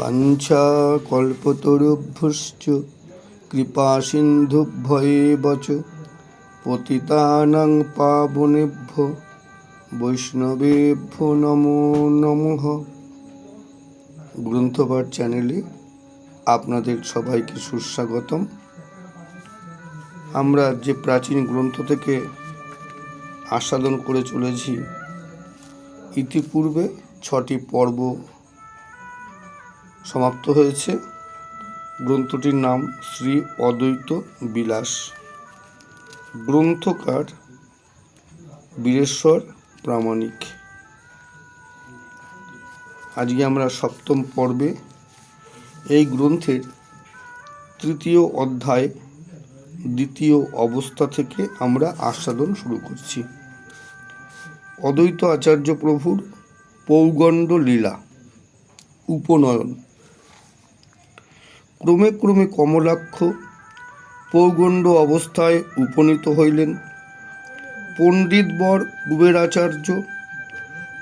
বাঞ্ছা কল্পতরুভ্যশ্চ কৃপা সিন্ধুভ্যেব পতিতানাং পাবনেভ্য, বৈষ্ণবেভ্য নমো নমঃ। গ্রন্থপাঠ চ্যানেলে আপনাদের সবাইকে সুস্বাগতম। আমরা যে প্রাচীন গ্রন্থ থেকে আস্বাদন করে চলেছি, ইতিপূর্বে ছটি পর্ব সমাপ্ত হয়েছে। গ্রন্থটির নাম শ্রী অদ্বৈত বিলাস। গ্রন্থকার বীরেশ্বর প্রামাণিক। আজকে আমরা সপ্তম পর্বে এই গ্রন্থের তৃতীয় অধ্যায়, দ্বিতীয় অবস্থা থেকে আমরা আস্বাদন শুরু করছি। অদ্বৈত আচার্য প্রভুর পৌগণ্ড লীলা, উপনয়ন। ক্রমে ক্রমে কমলাক্ষ পৌগণ্ড অবস্থায় উপনীত হইলেন। পণ্ডিতবর কুবেরাচার্য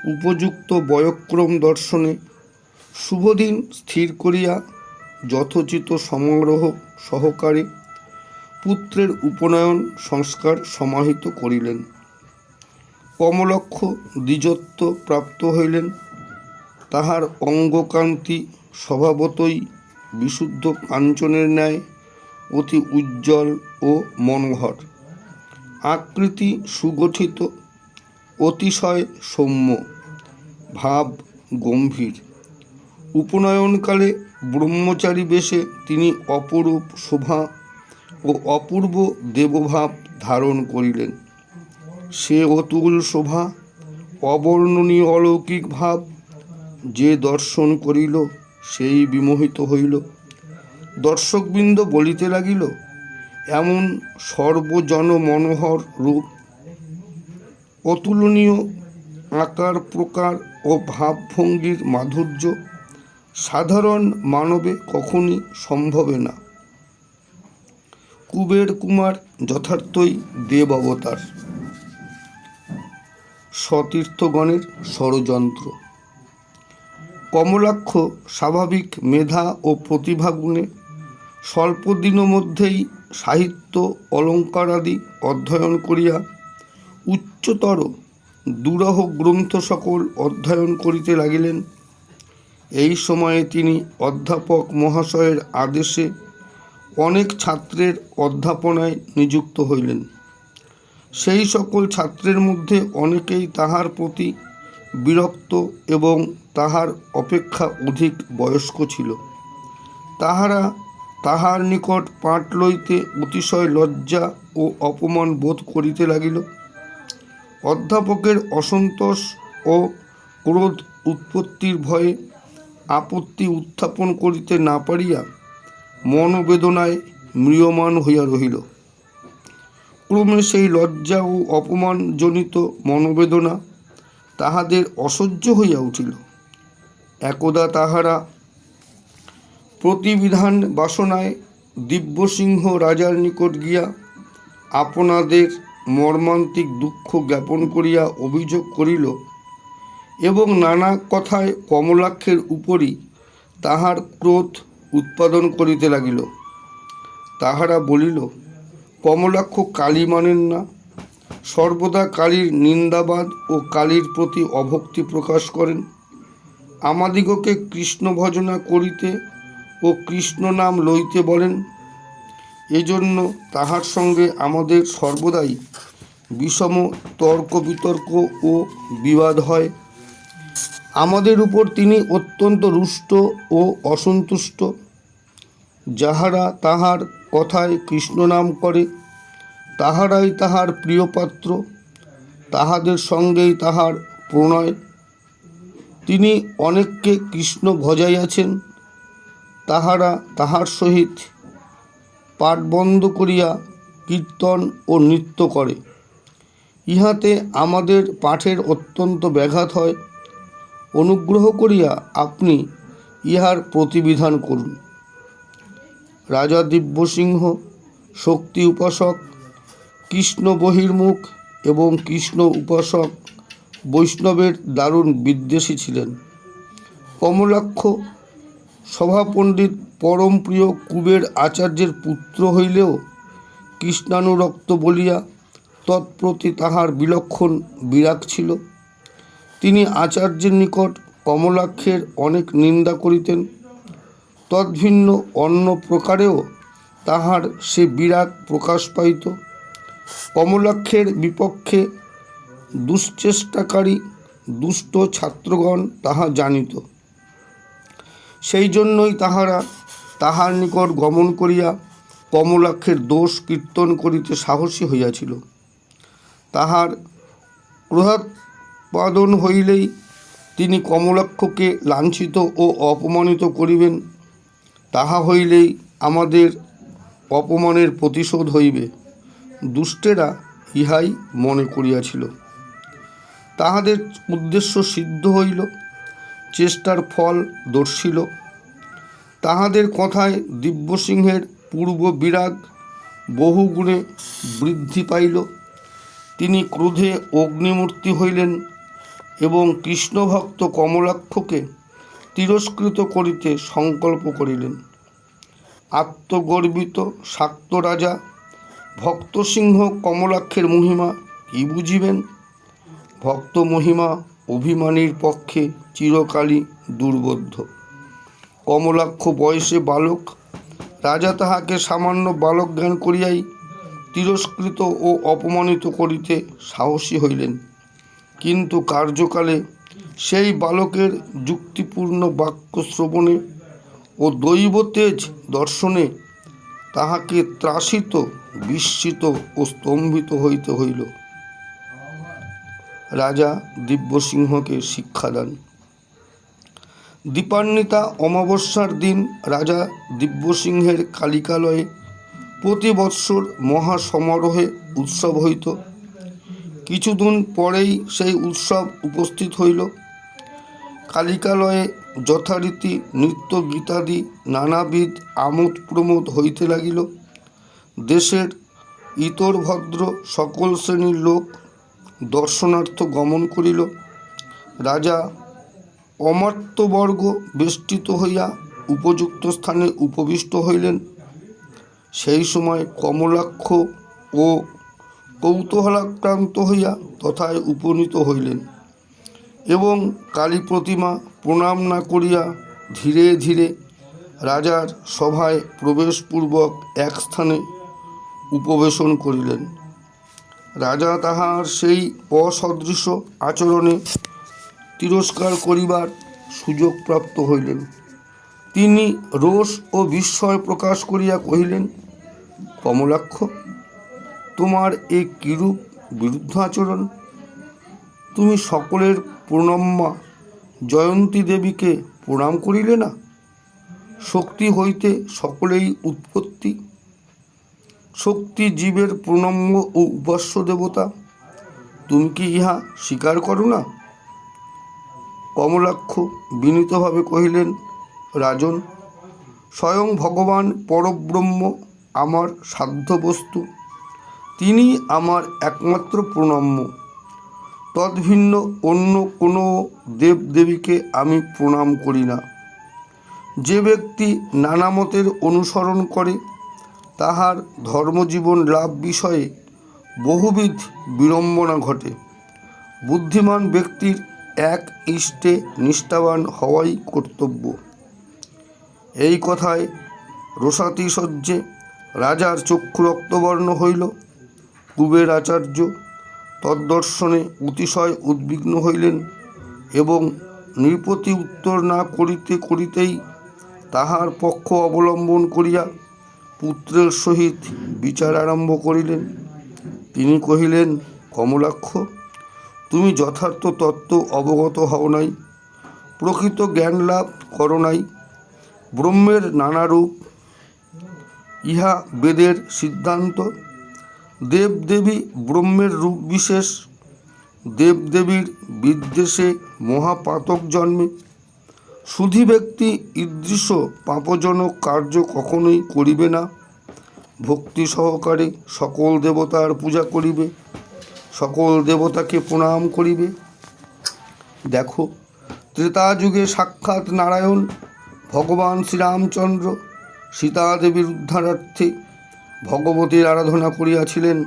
উপযুক্ত বয়ক্রম দর্শনে শুভদিন স্থির করিয়া যথোচিত সমারোহ সহকারে পুত্রের উপনয়ন সংস্কার সমাহিত করিলেন। কমলক্ষ দ্বিজত্ব প্রাপ্ত হইলেন। তাহার অঙ্গকান্তি স্বভাবতই বিশুদ্ধ কাঞ্চনের ন্যায় অতি উজ্জ্বল ও মনোহর। আকৃতি সুগঠিত, অতিশয় সৌম্য, ভাব গম্ভীর। উপনয়নকালে ব্রহ্মচারী বেশে তিনি অপরূপ শোভা ও অপূর্ব দেবভাব ধারণ করিলেন। সে অতুল শোভা, অবর্ণনীয় অলৌকিক ভাব যে দর্শন করিল সেই বিমোহিত হইল। দর্শকবৃন্দ বলিতে লাগিল, এমন সর্বজন মনোহর রূপ, অতুলনীয় আকার প্রকার ও ভাবভঙ্গির মাধুর্য সাধারণ মানবে কখনই সম্ভবে না। কুবের কুমার যথার্থই দেব অবতার। সতীর্থগণের ষড়যন্ত্র। কমলাক্ষ স্বাভাবিক মেধা ও প্রতিভাগুণে স্বল্প দিন মধ্যেই সাহিত্য, অলঙ্কারাদি অধ্যয়ন করিয়া উচ্চতর দুরহ গ্রন্থ সকল অধ্যয়ন করিতে লাগিলেন। এই সময়ে তিনি অধ্যাপক মহাশয়ের আদেশে অনেক ছাত্রের অধ্যাপনায় নিযুক্ত হইলেন। সেই সকল ছাত্রের মধ্যে অনেকেই তাহার প্রতি বিরক্ত এবং তাহার অপেক্ষা অধিক বয়স্ক ছিল। তাহারা তাহার নিকট পাঠ লইতে অতিশয় লজ্জা ও অপমান বোধ করিতে লাগিল। অধ্যাপকের অসন্তোষ ও ক্রোধ উৎপত্তির ভয়ে আপত্তি উত্থাপন করিতে না পারিয়া মনোবেদনায় ম্রিয়মান হইয়া রহিল। ক্রমে সেই লজ্জা ও অপমানজনিত মনোবেদনা তাহাদের অসহ্য হইয়া উঠিল। একদা তাহারা প্রতিবিধান বাসনায় দিব্যসিংহ রাজার নিকট গিয়া আপনাদের মর্মান্তিক দুঃখ জ্ঞাপন করিয়া অভিযোগ করিল এবং নানা কথায় কমলাক্ষের উপরই তাহার ক্রোধ উৎপাদন করিতে লাগিল। তাহারা বলিল, কমলাক্ষ কালী মানেন না সর্বদা কালীর নিন্দাবাদ ও কালীর প্রতি অভক্তি প্রকাশ করেন। আমাদিগকে কৃষ্ণ ভজনা করিতে ও কৃষ্ণ নাম লইতে বলেন। এজন্য তাহার সঙ্গে আমাদের সর্বদাই বিষম তর্ক বিতর্ক ও বিবাদ হয়। আমাদের উপর তিনি অত্যন্ত রুষ্ট ও অসন্তুষ্ট। যাহারা তাহার কথায় কৃষ্ণ নাম করে তাহারাই তাহার প্রিয়পাত্র, তাহাদের সঙ্গেই তাহার প্রণয়। তিনি অনেককে কৃষ্ণ ভজাইয়াছেন, তাহারা তাহার সহিত পাঠ বন্ধ করিয়া কীর্তন ও নৃত্য করে। ইহাতে আমাদের পাঠের অত্যন্ত ব্যাঘাত হয়। অনুগ্রহ করিয়া আপনি ইহার প্রতিবিধান করুন। রাজা দিব্যসিংহ, শক্তি উপাসক কৃষ্ণ বহির্মুখ এবং কৃষ্ণ উপাসক বৈষ্ণবের দারুণ বিদ্বেষী ছিলেন। কমলাক্ষ সভাপণ্ডিত পরম প্রিয় কুবের আচার্যের পুত্র হইলেও কৃষ্ণানুরক্ত বলিয়া তৎপ্রতি তাহার বিলক্ষণ বিরাগ ছিল। তিনি আচার্যের নিকট কমলাক্ষের অনেক নিন্দা করিতেন। তদ্ভিন্ন অন্য প্রকারেও তাহার সে বিরাগ প্রকাশ পাইত। কমলাক্ষের বিপক্ষে দুশ্চেষ্টাকারী দুষ্ট ছাত্রগণ তাহা জানিত। সেই জন্যই তাহারা তাহার নিকট গমন করিয়া কমলাক্ষের দোষ কীর্তন করিতে সাহসী হইয়াছিল। তাহার প্রহাৎপাদন হইলেই তিনি কমলাক্ষকে লাঞ্ছিত ও অপমানিত করিবেন। তাহা হইলেই আমাদের অপমানের প্রতিশোধ হইবে। দুষ্টেরা ইহাই মনে করিয়াছিল। তাহাদের উদ্দেশ্য সিদ্ধ হইল, চেষ্টার ফল দর্শিল। তাহাদের কথায় দিব্যসিংহের পূর্ব বিরাগ বহুগুণে বৃদ্ধি পাইল। তিনি ক্রোধে অগ্নিমূর্তি হইলেন এবং কৃষ্ণভক্ত কমলাক্ষকে তিরস্কৃত করিতে সংকল্প করিলেন। আত্মগর্বিত শাক্ত রাজা ভক্তসিংহ কমলাক্ষের মহিমা কি বুঝিবেন? ভক্ত মহিমা অভিমানীর পক্ষে চিরকালই দুর্বোধ্য। কমলাক্ষ বয়সে বালক, রাজা তাহাকে সামান্য বালক জ্ঞান করিয়াই তিরস্কৃত ও অপমানিত করিতে সাহসী হইলেন। কিন্তু কার্যকালে সেই বালকের যুক্তিপূর্ণ বাক্য শ্রবণে ও দৈব তেজ দর্শনে তাহাকে ত্রাসিত, বিস্মিত ও স্তম্ভিত হইতে হইল। রাজা দিব্যসিংহকে শিক্ষাদান দীপান্বিতা অমাবস্যার দিন রাজা দিব্যসিংহের কালিকালয়ে প্রতি বৎসর মহাসমারোহে উৎসব হইত। কিছুদিন পরেই সেই উৎসব উপস্থিত হইল। কালিকালয়ে যথারীতি নৃত্য গীতাদি নানাবিধ আমোদ প্রমোদ হইতে লাগিল। দেশের ইতর ভদ্র সকল শ্রেণির লোক দর্শনার্থ গমন করিল। রাজা অমাত্যবর্গ বেষ্টিত হইয়া উপযুক্ত স্থানে উপবিষ্ট হইলেন। সেই সময় কমলাক্ষ ও কৌতূহলাক্রান্ত হইয়া তথায় উপনীত হইলেন এবং কালী প্রতিমা প্রণাম না করিয়া ধীরে ধীরে রাজার সভায় প্রবেশপূর্বক এক স্থানে উপবেশন করিলেন। রাজা তাহার সেই অসদৃশ আচরণে তিরস্কার করিবার সুযোগ প্রাপ্ত হইলেন। তিনি রোষ ও বিস্ময় প্রকাশ করিয়া কহিলেন, কমলাক্ষ, তোমার এ কিরূপ বিরুদ্ধ আচরণ তুমি সকলের প্রণম্যা জয়ন্তী দেবীকে প্রণাম করিলে না? শক্তি হইতে সকলেই উৎপত্তি। শক্তি জীবের প্রণম্য ও উপাস্য দেবতা, তুমি কি ইহা স্বীকার করো না? কমলাক্ষ বিনীতভাবে কহিলেন, রাজন, স্বয়ং ভগবান পরব্রহ্ম আমার সাধ্য বস্তু তিনি আমার একমাত্র প্রণম্য। তদ্ভিন্ন অন্য কোনো দেবদেবীকে আমি প্রণাম করি না। যে ব্যক্তি নানা মতের অনুসরণ করে, তাহার ধর্মজীবন লাভ বিষয়ে বহুবিধ বিড়ম্বনা ঘটে। বুদ্ধিমান ব্যক্তির এক ইষ্টে নিষ্ঠাবান হওয়াই কর্তব্য। এই কথায় রসাতিশয্যে রাজার চক্ষু রক্তবর্ণ হইল। কুবের আচার্য তদ্দর্শনে অতিশয় উদ্বিগ্ন হইলেন এবং নৃপতি উত্তর না করিতে করিতেই তাহার পক্ষ অবলম্বন করিয়া পুত্রের সহিত বিচার আরম্ভ করিলেন। তিনি কহিলেন, কমলাক্ষ, তুমি যথার্থ তত্ত্ব অবগত হও নাই, প্রকৃত জ্ঞান লাভ করো নাই, ব্রহ্মের নানা রূপ ইহা বেদের সিদ্ধান্ত দেবদেবী ব্রহ্মের রূপ বিশেষ। দেবদেবীর বিদ্বেষে মহাপাতক জন্মে। সুধী ব্যক্তি ঈদৃশ পাপজনক কার্য কখনোই করিবে না। ভক্তি সহকারে সকল দেবতার পূজা করিবে। সকল দেবতাকে প্রণাম করিবে। দেখো ত্রেতা যুগে সাক্ষাৎ নারায়ণ, ভগবান শ্রীরামচন্দ্র, সীতাদেবীর উদ্ধারার্থে ভগবতীর আরাধনা করিয়াছিলেন।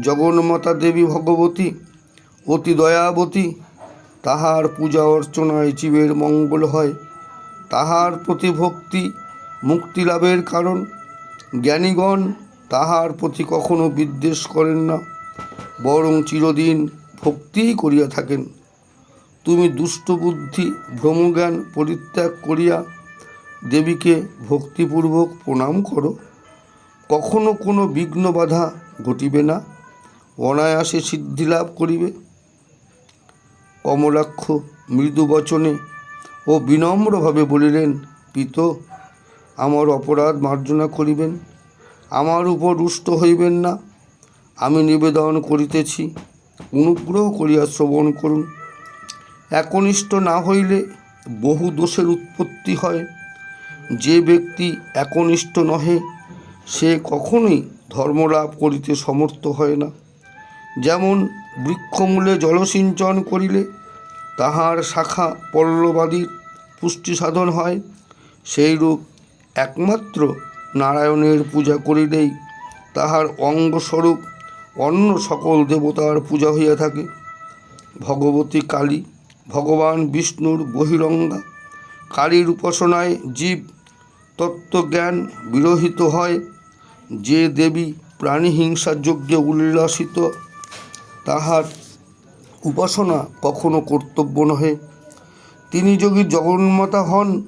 জগন্মাতা দেবী ভগবতী, অতি দয়াবতী, তাহার পূজা অর্চনায় জীবের মঙ্গল হয়। তাহার প্রতি ভক্তি মুক্তি লাভের কারণ। জ্ঞানীগণ তাহার প্রতি কখনো বিদ্বেষ করেন না, বরং চিরদিন ভক্তিই করিয়া থাকেন। তুমি দুষ্ট বুদ্ধি, ভ্রমজ্ঞান পরিত্যাগ করিয়া দেবীকে ভক্তিপূর্বক প্রণাম করো। কখনো কোনো বিঘ্ন বাধা ঘটিবে না। অনায়াসে সিদ্ধি লাভ করিবে। কমলাক্ষ মৃদু বচনে ও বিনম্রভাবে বলিলেন, পিত, আমার অপরাধ মার্জনা করিবেন। আমার উপর রুষ্ট হইবেন না। আমি নিবেদন করিতেছি। অনুগ্রহ করিয়া শ্রবণ করুন। একনিষ্ঠ না হইলে বহু দোষের উৎপত্তি হয়। যে ব্যক্তি একনিষ্ঠ নহে সে কখনোই ধর্মলাভ করিতে সমর্থ হয় না। যেমন বৃক্ষমূলে জলসিঞ্চন করিলে তাহার শাখা পল্লবাদীর পুষ্টি সাধন হয়, সেইরূপ একমাত্র নারায়ণের পূজা করিলেই তাহার অঙ্গস্বরূপ অন্য সকল দেবতার পূজা হইয়া থাকে। ভগবতী কালী, ভগবান বিষ্ণুর বহিরঙ্গা, কালীর উপাসনায় জীব তত্ত্বজ্ঞান বিরহিত হয়। যে দেবী প্রাণীহিংসার যজ্ঞে উল্লাসিত, তাহার উপাসনা কখনো কর্তব্য নহে। তিনি যদি জগন্মাতা হন,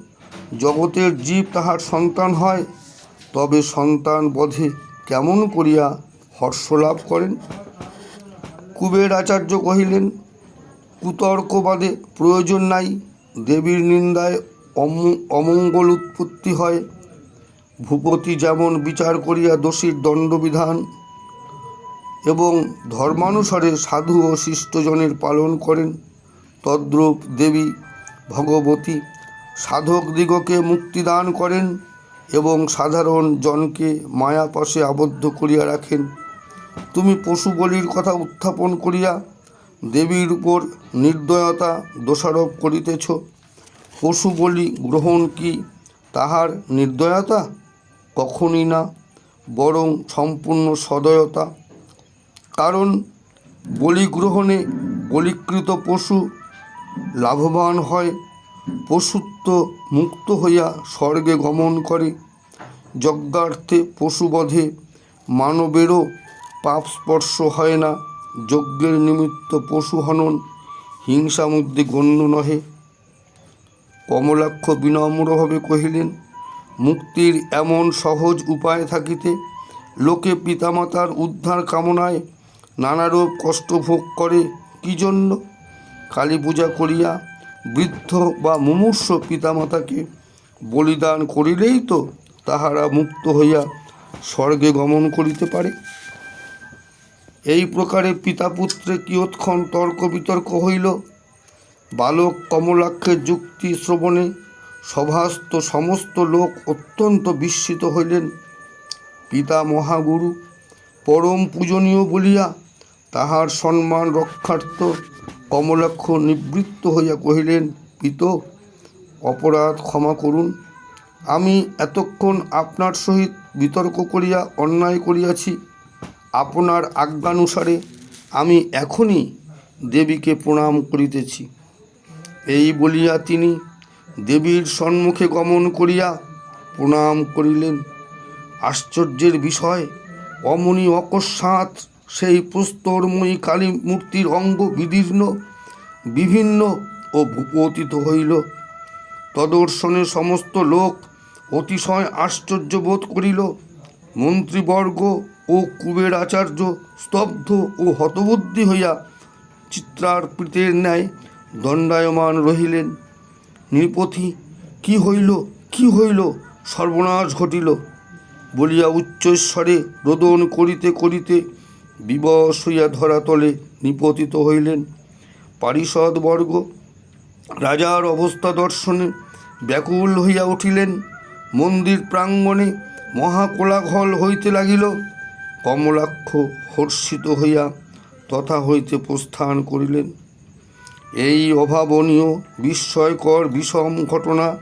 জগতের জীব তাহার সন্তান হয়, তবে সন্তান বধে কেমন করিয়া হর্ষ লাভ করেন? কুবের আচার্য কহিলেন, কুতর্কবাদে প্রয়োজন নাই, দেবীর নিন্দায় অমঙ্গল উৎপত্তি হয়। ভূপতি যেমন বিচার করিয়া দোষীর দণ্ডবিধান এবং ধর্মানুসারে সাধু ও শিষ্টজনের পালন করেন, তদ্রূপ দেবী ভগবতী সাধক দিগকে মুক্তিদান করেন এবং সাধারণ জনকে মায়াপাশে আবদ্ধ করিয়া রাখেন। তুমি পশু বলির কথা উত্থাপন করিয়া দেবীর উপর নির্দয়তা দোষারোপ করিতেছ। পশু বলি গ্রহণ কি তাহার নির্দয়তা? কখনই না, বরং সম্পূর্ণ সদয়তা। কারণ বলি গ্রহণে বলিকৃত পশু লাভবান হয়, পশুত্ব মুক্ত হইয়া স্বর্গে গমন করে। যজ্ঞার্থে পশুবধে মানবেরও পাপ স্পর্শ হয় না, যজ্ঞের নিমিত্ত পশু হনন হিংসা মধ্যে গণ্য নহে। কমলাক্ষ বিনম্রভাবে কহিলেন, মুক্তির এমন সহজ উপায় থাকিতে লোকে পিতামাতার উদ্ধার কামনায় নানারূপ কষ্ট ভোগ করে কি জন্য? কালী পূজা করিয়া বৃদ্ধ বা মুমূর্ষ পিতামাতাকে বলিদান করিলেই তো তাহারা মুক্ত হইয়া স্বর্গে গমন করিতে পারে। এই প্রকারে পিতা পুত্রে কিয়ৎক্ষণ তর্ক বিতর্ক হইল বালক কমলাক্ষের যুক্তি শ্রবণে সভাস্থ সমস্ত লোক অত্যন্ত বিস্মিত হইলেন। পিতা মহাগুরু, পরম পূজনীয় বলিয়া তাহার সম্মান রক্ষার্থ কমলাক্ষ নিবৃত্ত হইয়া কহিলেন, পিত, অপরাধ ক্ষমা করুন। আমি এতক্ষণ আপনার সহিত বিতর্ক করিয়া, অন্যায় করিয়াছি। আপনার আজ্ঞানুসারে আমি এখনই দেবীকে প্রণাম করিতেছি। এই বলিয়া তিনি দেবীর সম্মুখে গমন করিয়া প্রণাম করিলেন। আশ্চর্যের বিষয়, অমনি অকস্মাৎ সেই প্রস্তরময়ী কালী মূর্তির অঙ্গ বিদীর্ণ, বিভিন্ন ও ভূপতিত হইল। তদর্শনে সমস্ত লোক অতিশয় আশ্চর্য বোধ করিল। মন্ত্রীবর্গ ও কুবের আচার্য স্তব্ধ ও হতবুদ্ধি হইয়া চিত্রার চিত্রার্পিতের ন্যায় দণ্ডায়মান রহিলেন। নৃপতি কি হইল? কি হইল? সর্বনাশ ঘটিল। বলিয়া উচ্চস্বরে রোদন করিতে করিতে বিবশ হইয়া ধরাতলে নিপতিত হইলেন। পারিষদবর্গ রাজার অবস্থা দর্শনে ব্যাকুল হইয়া উঠিলেন। মন্দির প্রাঙ্গণে মহাকোলাহল হইতে লাগিল। কমলাক্ষ হর্ষিত হইয়া তথা হইতে প্রস্থান করিলেন। এই অভাবনীয় বিস্ময়কর বিষম ঘটনা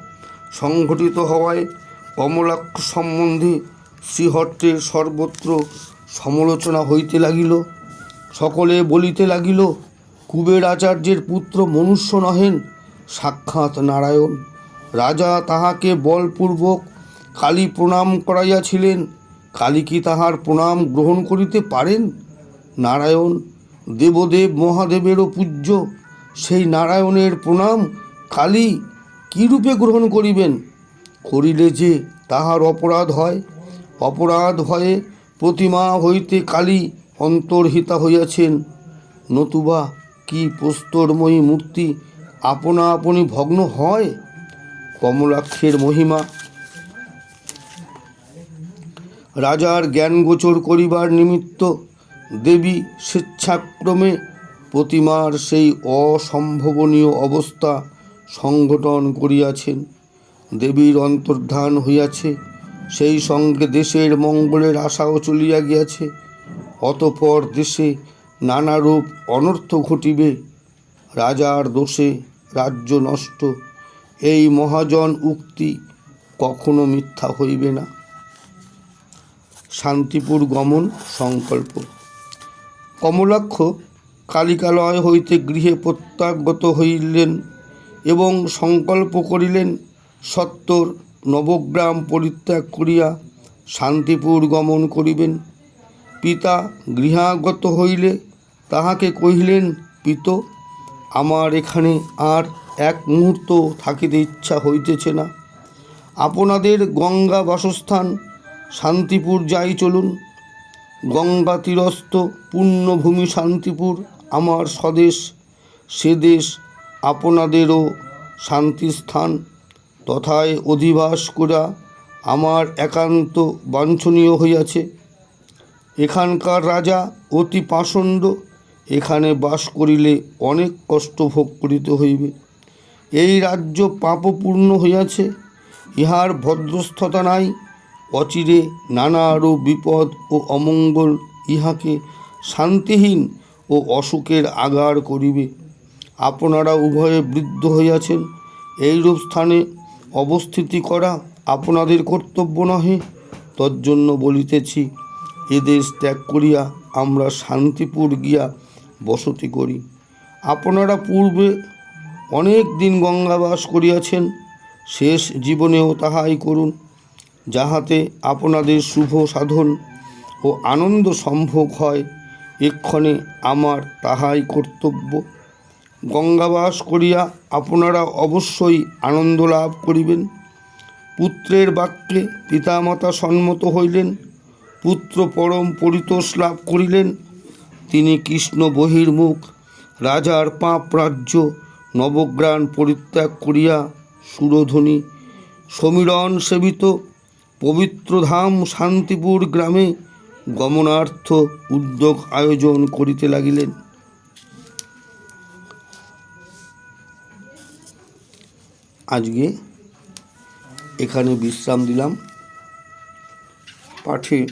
সংঘটিত হওয়ায় কমলাক্ষ সম্বন্ধে শ্রীহট্টের সর্বত্র সমালোচনা হইতে লাগিল, সকলে বলিতে লাগিল, কুবের আচার্যের পুত্র মনুষ্য নহেন, সাক্ষাৎ নারায়ণ। রাজা তাহাকে বলপূর্বক কালী প্রণাম করাইয়াছিলেন, কালী কি তাহার প্রণাম গ্রহণ করিতে পারেন? নারায়ণ, দেবদেব মহাদেবেরও পূজ্য সেই নারায়ণের প্রণাম কালী রূপে গ্রহণ করিবেন? করিলে যে তাহার অপরাধ হয়, অপরাধ হয়ে প্রতিমা হইতে কালী অন্তর্হিতা হইয়াছেন। নতুবা কি প্রস্তরময়ী মূর্তি আপনা আপনি ভগ্ন হয়? কমলাক্ষের মহিমা। রাজার জ্ঞান গোচর করিবার নিমিত্ত দেবী স্বেচ্ছাক্রমে প্রতিমার সেই অসম্ভবনীয় অবস্থা সংগঠন করিয়াছেন। দেবীর অন্তর্ধান হইয়াছে, সেই সঙ্গে দেশের মঙ্গলের আশাও চলিয়া গিয়াছে। অতপর দেশে নানারূপ অনর্থ ঘটিবে, রাজার দোষে রাজ্য নষ্ট। এই মহাজন উক্তি কখনো মিথ্যা হইবে না। শান্তিপুর গমন সংকল্প। কমলাক্ষ কালিকালয় হইতে গৃহে প্রত্যাগত হইলেন এবং সংকল্প করিলেন সত্তর নবগ্রাম পরিত্যাগ করিয়া শান্তিপুর গমন করিবেন। পিতা গৃহাগত হইলে তাহাকে কহিলেন, পিত, আমার এখানে আর এক মুহূর্ত থাকিতে ইচ্ছা হইতেছে না। আপনাদের গঙ্গা বাসস্থান শান্তিপুর যাই চলুন। গঙ্গা তীরস্থ পুণ্যভূমি শান্তিপুর আমার স্বদেশ সে দেশ আপনাদেরও শান্তিস্থান। তথায় অধিবাস করা আমার একান্ত বাঞ্ছনীয় হইয়াছে। এখানকার রাজা অতি পাষণ্ড, এখানে বাস করিলে অনেক কষ্ট ভোগ করিতে হইবে। এই রাজ্য পাপপূর্ণ হইয়াছে, ইহার ভদ্রস্থতা নাই, অচিরে নানা আরও বিপদ ও অমঙ্গল ইহাকে শান্তিহীন ও অসুখের আগার করিবে। আপনারা উভয়ে বৃদ্ধ হইয়াছেন। এইরূপ স্থানে অবস্থিতি করা আপনাদের কর্তব্য নহে। তজ্জন্য বলিতেছি, এদেশ ত্যাগ করিয়া আমরা শান্তিপুর গিয়া বসতি করি। আপনারা পূর্বে অনেক দিন গঙ্গাবাস করিয়াছেন। শেষ জীবনেও তাহাই করুন, যাহাতে আপনাদের শুভ সাধন ও আনন্দ সম্ভোগ হয়। এক্ষণে আমার তাহাই কর্তব্য। গঙ্গাবাস করিয়া আপনারা অবশ্যই আনন্দ লাভ করিবেন। পুত্রের বাক্যে পিতামাতা সম্মত হইলেন। পুত্র পরম পরিতোষ লাভ করিলেন। তিনি কৃষ্ণ বহির্মুখ, রাজার পাপ রাজ্য, নবগ্রাণ পরিত্যাগ করিয়া সুরধ্বনি, সমীরণ সেবিত, পবিত্র ধাম শান্তিপুর গ্রামে গমনার্থ উদ্যোগ আয়োজন করিতে লাগিলেন। আজকে এখানে বিশ্রাম দিলাম। পাঠে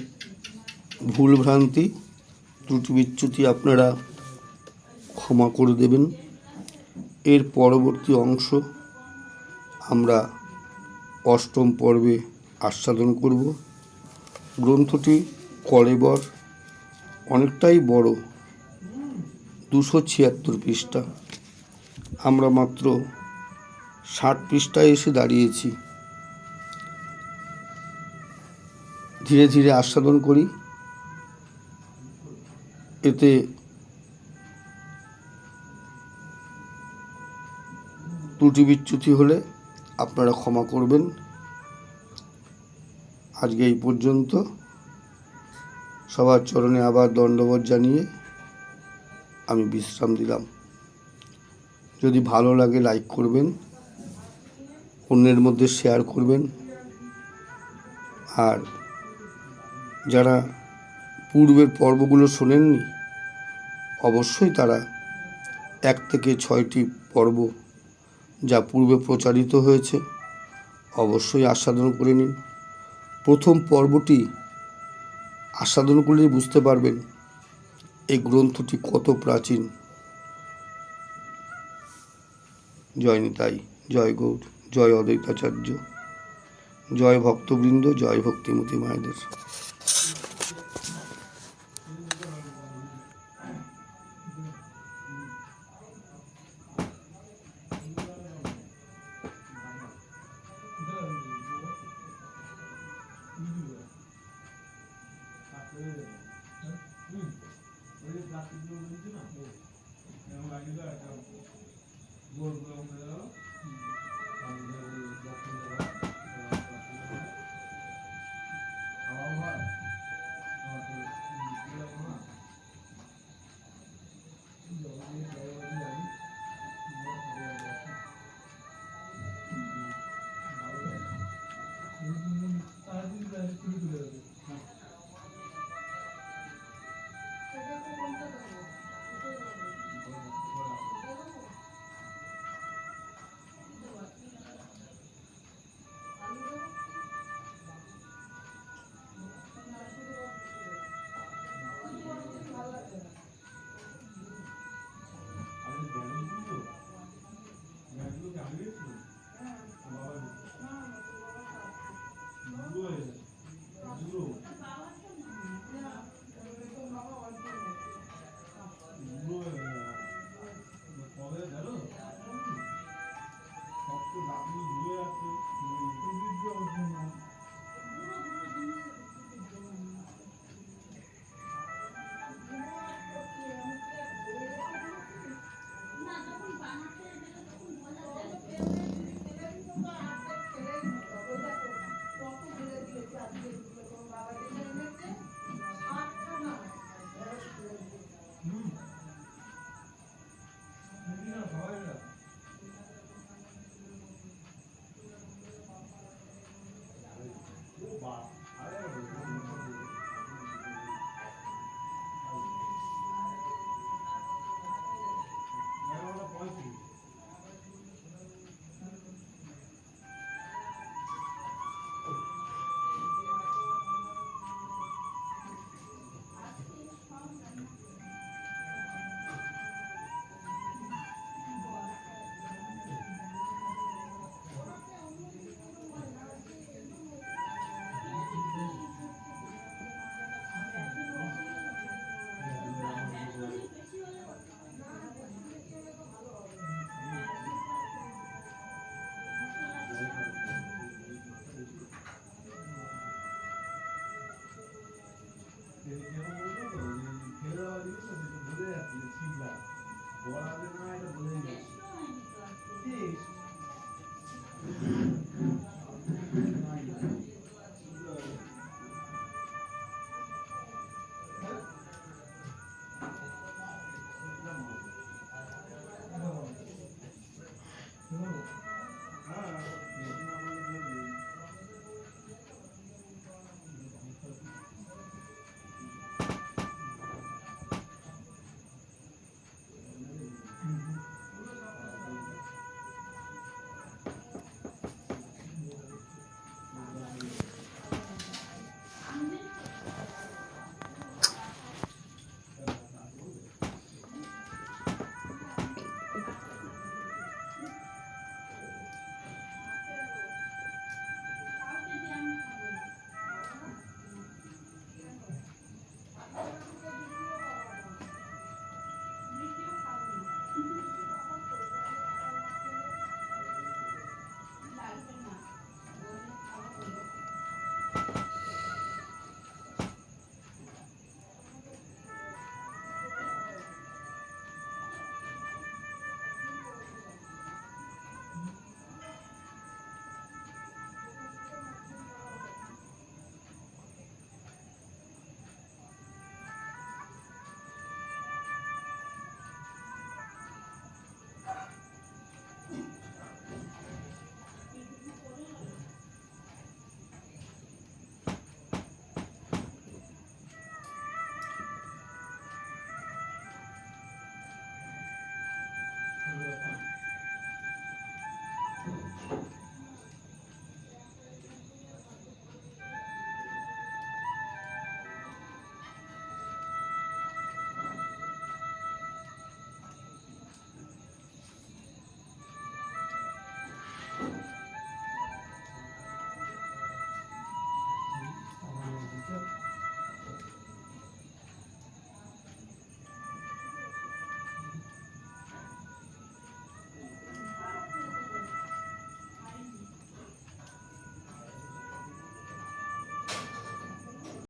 ভুলভ্রান্তি ত্রুটি বিচ্যুতি আপনারা ক্ষমা করে দেবেন। এর পরবর্তী অংশ আমরা অষ্টম পর্বে আস্বাদন করব। গ্রন্থটি কলেবর অনেকটাই বড়, দুশো ছিয়াত্তর পৃষ্ঠা। আমরা মাত্র ষাট পৃষ্ঠায় এসে দাঁড়িয়েছি। ধীরে ধীরে আস্বাদন করি। এতে ত্রুটি বিচ্যুতি হলে আপনারা ক্ষমা করবেন। আজকে এই পর্যন্ত। সবার চরণে আবার দণ্ডবোধ জানিয়ে আমি বিশ্রাম দিলাম। যদি ভালো লাগে লাইক করবেন, অন্যের মধ্যে শেয়ার করবেন। আর যারা পূর্বের পর্বগুলো শোনেননি, অবশ্যই তারা এক থেকে ছয়টি পর্ব যা পূর্বে প্রচারিত হয়েছে, অবশ্যই আস্বাদন করে নিন। প্রথম পর্বটি আস্বাদন করলে বুঝতে পারবেন এই গ্রন্থটি কত প্রাচীন। জয় নিতাই, জয় গৌর, জয় অদ্বৈতাচার্য, জয় ভক্তবৃন্দ, জয় ভক্তিমতী মায়েদের।